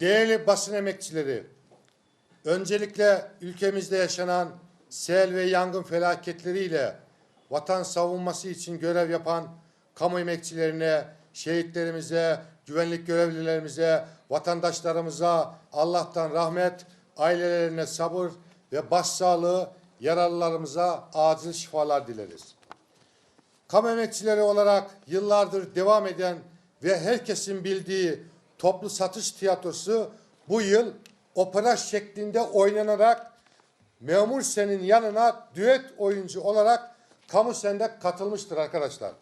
Değerli basın emekçileri, öncelikle ülkemizde yaşanan sel ve yangın felaketleriyle vatan savunması için görev yapan kamu emekçilerine, şehitlerimize, güvenlik görevlilerimize, vatandaşlarımıza Allah'tan rahmet, ailelerine sabır ve başsağlığı, yaralılarımıza acil şifalar dileriz. Kamu emekçileri olarak yıllardır devam eden ve herkesin bildiği toplu satış tiyatrosu bu yıl opera şeklinde oynanarak Memur Sen'in yanına düet oyuncu olarak Kamu Sen'de katılmıştır arkadaşlar.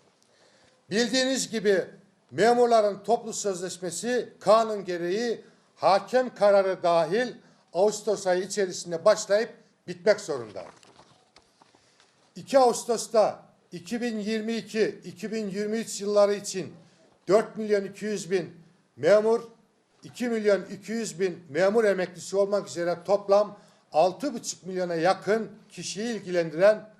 Bildiğiniz gibi memurların toplu sözleşmesi kanun gereği hakem kararı dahil Ağustos ayı içerisinde başlayıp bitmek zorunda. 2 Ağustos'ta 2022-2023 yılları için 4 milyon 200 bin memur, 2 milyon 200 bin memur emeklisi olmak üzere toplam 6,5 milyona yakın kişiyi ilgilendiren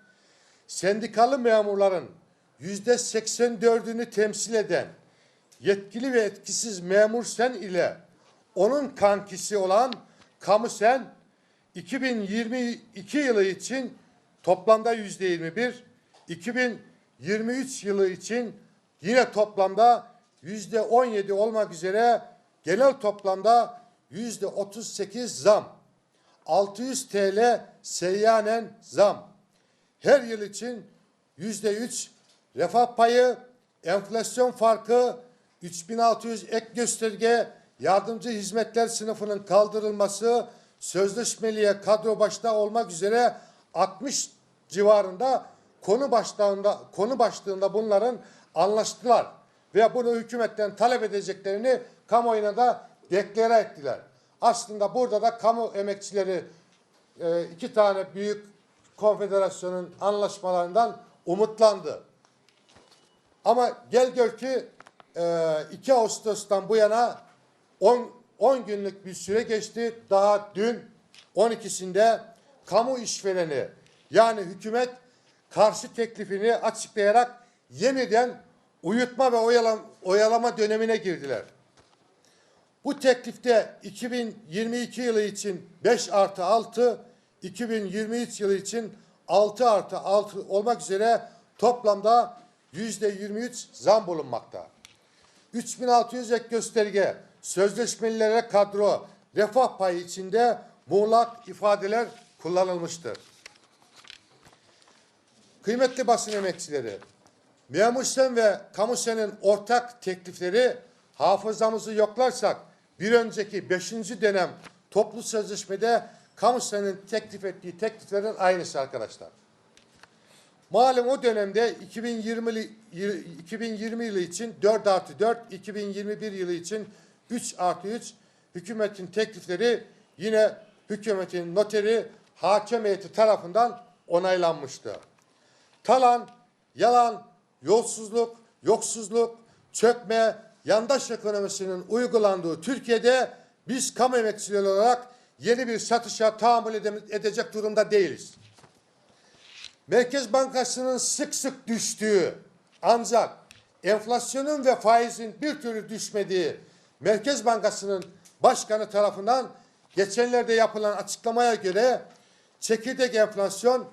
sendikalı memurların yüzde 84'ünü temsil eden yetkili ve etkisiz memur sen ile onun kankisi olan kamu sen 2022 yılı için toplamda yüzde 21, 2023 yılı için yine toplamda yüzde 17 olmak üzere genel toplamda yüzde 38 zam. 600 TL seyyanen zam. Her yıl için yüzde 3 refah payı, enflasyon farkı, 3600 ek gösterge, yardımcı hizmetler sınıfının kaldırılması, sözleşmeliye kadro başta olmak üzere 60 civarında konu başlığında konu başlığında bunların anlaştılar ve bunu hükümetten talep edeceklerini kamuoyuna da deklare ettiler. Aslında burada da kamu emekçileri e, iki tane büyük konfederasyonun anlaşmalarından umutlandı. Ama gel gör ki e, 2 Ağustos'tan bu yana 10, 10 günlük bir süre geçti. Daha dün 12'sinde kamu işvereni yani hükümet karşı teklifini açıklayarak yeniden uyutma ve oyalam, oyalama dönemine girdiler. Bu teklifte 2022 yılı için 5 artı 6, 2023 yılı için 6 artı 6 olmak üzere toplamda yüzde 23 zam bulunmakta. 3600 ek gösterge, sözleşmelilere kadro, refah payı içinde muğlak ifadeler kullanılmıştır. Kıymetli basın emekçileri, Memur Sen ve Kamu Sen'in ortak teklifleri hafızamızı yoklarsak bir önceki beşinci dönem toplu sözleşmede Kamu Sen'in teklif ettiği tekliflerin aynısı arkadaşlar. Malum o dönemde 2020, yılı- 2020 yılı için 4 artı 4, 2021 yılı için 3 artı 3 hükümetin teklifleri yine hükümetin noteri hakem tarafından onaylanmıştı. Talan, yalan, yolsuzluk, yoksuzluk, çökme, yandaş ekonomisinin uygulandığı Türkiye'de biz kamu emekçileri olarak yeni bir satışa tahammül ede- edecek durumda değiliz. Merkez Bankası'nın sık sık düştüğü ancak enflasyonun ve faizin bir türlü düşmediği Merkez Bankası'nın başkanı tarafından geçenlerde yapılan açıklamaya göre çekirdek enflasyon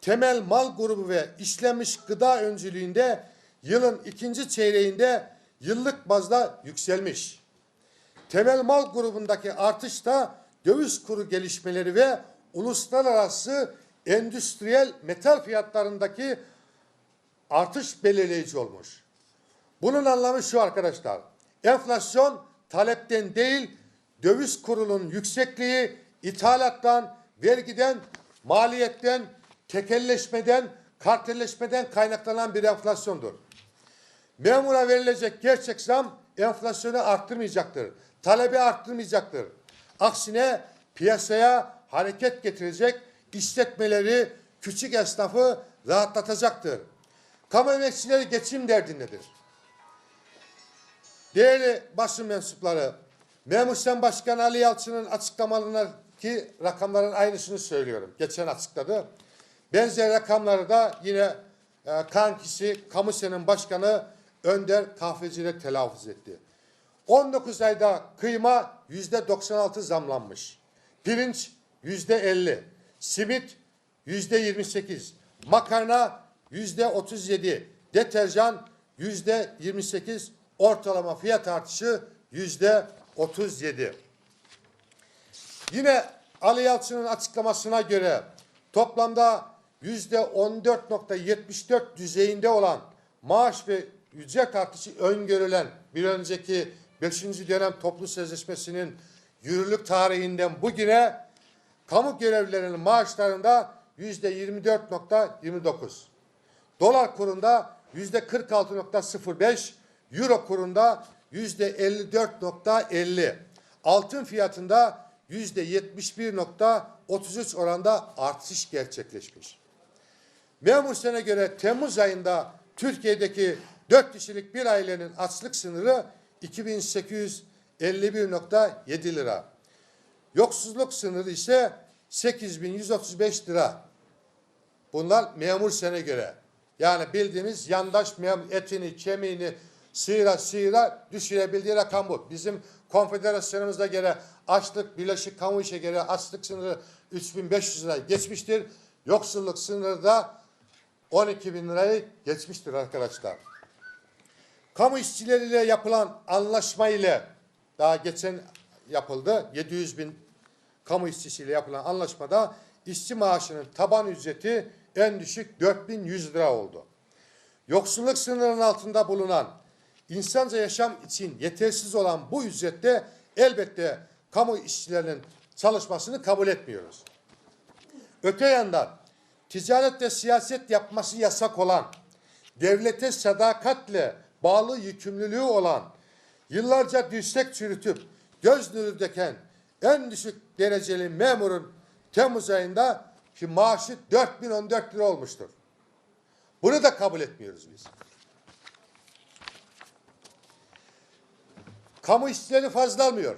temel mal grubu ve işlenmiş gıda öncülüğünde yılın ikinci çeyreğinde yıllık bazda yükselmiş. Temel mal grubundaki artış da döviz kuru gelişmeleri ve uluslararası endüstriyel metal fiyatlarındaki artış belirleyici olmuş. Bunun anlamı şu arkadaşlar. Enflasyon talepten değil, döviz kurunun yüksekliği, ithalattan, vergiden, maliyetten, tekelleşmeden, kartelleşmeden kaynaklanan bir enflasyondur. Memura verilecek gerçek zam enflasyonu arttırmayacaktır. Talebi arttırmayacaktır. Aksine piyasaya hareket getirecek, işletmeleri, küçük esnafı rahatlatacaktır. Kamu emekçileri geçim derdindedir. Değerli basın mensupları, Memur Sen Başkanı Ali Yalçın'ın açıklamalarındaki rakamların aynısını söylüyorum. Geçen açıkladı. Benzer rakamları da yine e, kankisi Kamu Sen'in başkanı Önder Kahveci'de telaffuz etti. 19 ayda kıyma yüzde 96 zamlanmış. Pirinç yüzde 50. Simit yüzde 28. Makarna yüzde 37. Deterjan yüzde 28. Ortalama fiyat artışı yüzde 37. Yine Ali Yalçın'ın açıklamasına göre toplamda yüzde 14.74 düzeyinde olan maaş ve ücret artışı öngörülen bir önceki 5. dönem toplu sözleşmesinin yürürlük tarihinden bugüne kamu görevlilerinin maaşlarında yüzde 24.29. Dolar kurunda yüzde 46.05, euro kurunda yüzde 54.50, altın fiyatında yüzde 71.33 oranda artış gerçekleşmiş. Memur sene göre Temmuz ayında Türkiye'deki 4 kişilik bir ailenin açlık sınırı 2851.7 lira. Yoksulluk sınırı ise 8135 lira. Bunlar memur sene göre. Yani bildiğimiz yandaş memur etini, kemiğini sıyıra sıyıra düşürebildiği rakam bu. Bizim konfederasyonumuzda göre açlık, Birleşik Kamu İşe göre açlık sınırı 3500 lira geçmiştir. Yoksulluk sınırı da 12 bin lirayı geçmiştir arkadaşlar. Kamu işçileriyle yapılan anlaşma ile daha geçen yapıldı. 700 bin kamu işçisiyle yapılan anlaşmada işçi maaşının taban ücreti en düşük 4100 lira oldu. Yoksulluk sınırının altında bulunan insanca yaşam için yetersiz olan bu ücrette elbette kamu işçilerinin çalışmasını kabul etmiyoruz. Öte yandan ticaret ve siyaset yapması yasak olan, devlete sadakatle bağlı yükümlülüğü olan, yıllarca dirsek çürütüp göz nuru döken en düşük dereceli memurun Temmuz ayında ki maaşı 4014 lira olmuştur. Bunu da kabul etmiyoruz biz. Kamu işçileri fazla almıyor.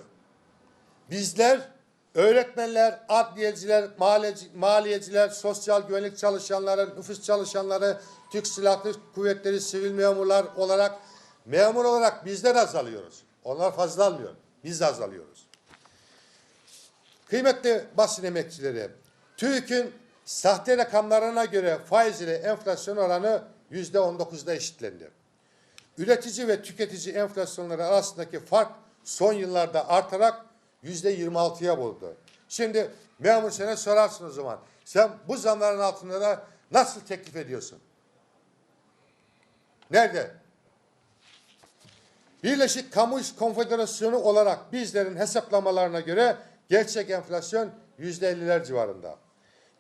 Bizler öğretmenler, adliyeciler, maliyeci- maliyeciler, sosyal güvenlik çalışanları, nüfus çalışanları, Türk Silahlı Kuvvetleri sivil memurlar olarak memur olarak bizler azalıyoruz. Onlar fazla almıyor. Biz de azalıyoruz. Kıymetli basın emekçileri, TÜİK'in sahte rakamlarına göre faiz ile enflasyon oranı yüzde on dokuzda eşitlendi. Üretici ve tüketici enflasyonları arasındaki fark son yıllarda artarak yüzde yirmi altıya buldu. Şimdi memur sana sorarsın o zaman. Sen bu zamların altında da nasıl teklif ediyorsun? Nerede? Birleşik Kamu İş Konfederasyonu olarak bizlerin hesaplamalarına göre gerçek enflasyon yüzde elliler civarında.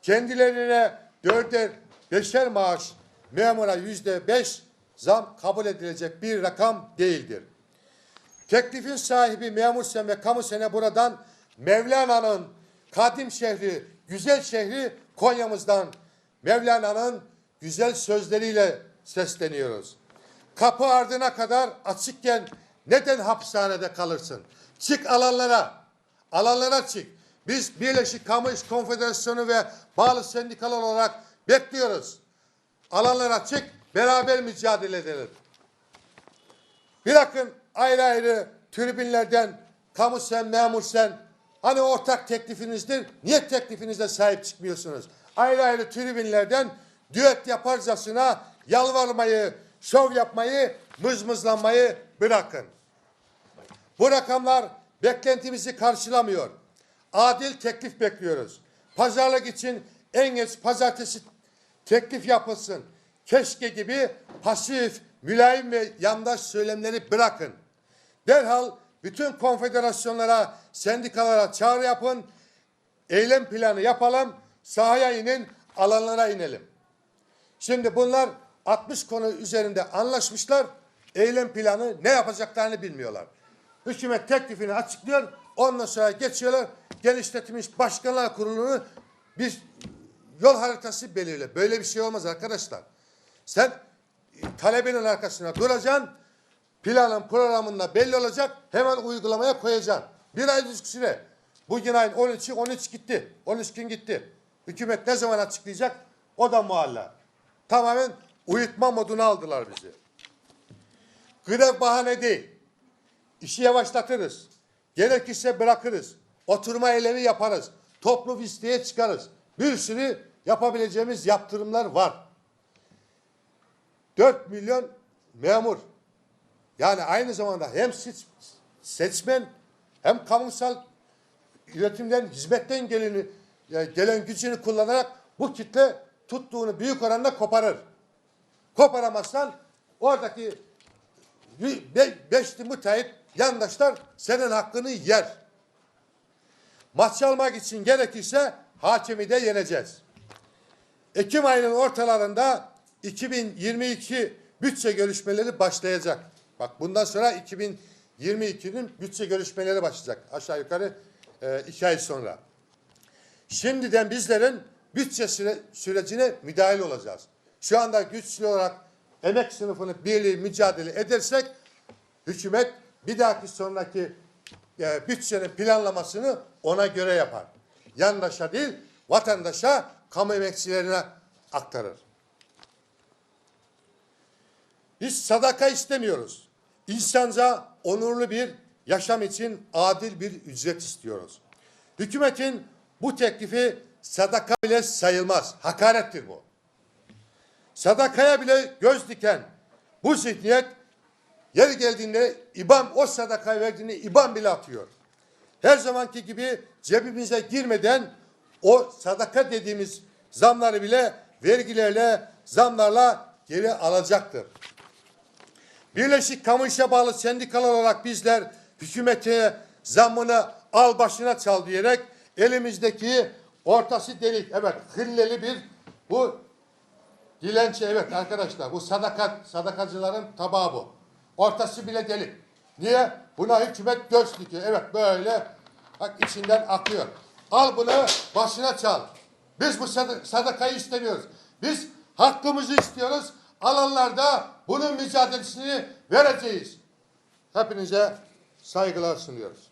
Kendilerine dörder, beşer maaş memura yüzde beş zam kabul edilecek bir rakam değildir. Teklifin sahibi memur sen ve kamu sene buradan Mevlana'nın kadim şehri, güzel şehri Konya'mızdan Mevlana'nın güzel sözleriyle sesleniyoruz. Kapı ardına kadar açıkken neden hapishanede kalırsın? Çık alanlara, alanlara çık. Biz Birleşik Kamu İş Konfederasyonu ve bağlı sendikalar olarak bekliyoruz. Alanlara çık, beraber mücadele edelim. Bırakın ayrı ayrı tribünlerden kamu sen, memur sen. Hani ortak teklifinizdir. Niye teklifinizde sahip çıkmıyorsunuz? Ayrı ayrı tribünlerden düet yaparcasına yalvarmayı, şov yapmayı, mızmızlanmayı bırakın. Bu rakamlar beklentimizi karşılamıyor. Adil teklif bekliyoruz. Pazarlık için en geç pazartesi teklif yapılsın. Keşke gibi pasif, mülayim ve yandaş söylemleri bırakın. Derhal bütün konfederasyonlara, sendikalara çağrı yapın. Eylem planı yapalım. Sahaya inin, alanlara inelim. Şimdi bunlar 60 konu üzerinde anlaşmışlar. Eylem planı ne yapacaklarını bilmiyorlar. Hükümet teklifini açıklıyor. Ondan sonra geçiyorlar. Genişletilmiş Başkanlar Kurulu'nu bir yol haritası belirle. Böyle bir şey olmaz arkadaşlar. Sen e, talebinin arkasına duracaksın. Planın programında belli olacak. Hemen uygulamaya koyacaksın. Bir ay süre. Bugün ayın 13'ü 13 gitti. 13 gün gitti. Hükümet ne zaman açıklayacak? O da mualla. Tamamen uyutma moduna aldılar bizi. Grev bahane değil. işi yavaşlatırız. Gerekirse bırakırız. Oturma eylemi yaparız. Toplu listeye çıkarız. Bir sürü yapabileceğimiz yaptırımlar var. 4 milyon memur. Yani aynı zamanda hem seç- seçmen hem kamusal üretimden, hizmetten geleni, e, gelen gücünü kullanarak bu kitle tuttuğunu büyük oranda koparır. Koparamazsan oradaki be, beşli müteahhit yandaşlar senin hakkını yer. Maç almak için gerekirse hakimi de yeneceğiz. Ekim ayının ortalarında 2022 bütçe görüşmeleri başlayacak. Bak bundan sonra 2022'nin bütçe görüşmeleri başlayacak. Aşağı yukarı e, iki ay sonra. Şimdiden bizlerin bütçe süre, sürecine müdahil olacağız. Şu anda güçlü olarak emek sınıfını birliği mücadele edersek hükümet bir dahaki sonraki e, bütçenin planlamasını ona göre yapar. Yandaşa değil vatandaşa kamu emekçilerine aktarır. Biz sadaka istemiyoruz. İnsanca onurlu bir yaşam için adil bir ücret istiyoruz. Hükümetin bu teklifi sadaka bile sayılmaz. Hakarettir bu. Sadakaya bile göz diken bu zihniyet yeri geldiğinde İBAN o sadakayı verdiğinde İBAN bile atıyor. Her zamanki gibi cebimize girmeden o sadaka dediğimiz zamları bile vergilerle, zamlarla geri alacaktır. Birleşik Kamu İşe bağlı sendikalar olarak bizler hükümete zammını al başına çal diyerek elimizdeki ortası delik, evet hilleli bir bu dilenci evet arkadaşlar bu sadakat sadakacıların tabağı bu. Ortası bile delik. Niye? Buna hükümet göz dikiyor. Evet böyle bak içinden akıyor. Al bunu başına çal. Biz bu sad- sadakayı istemiyoruz. Biz hakkımızı istiyoruz. Alanlar da bunun mücadelesini vereceğiz. Hepinize saygılar sunuyoruz.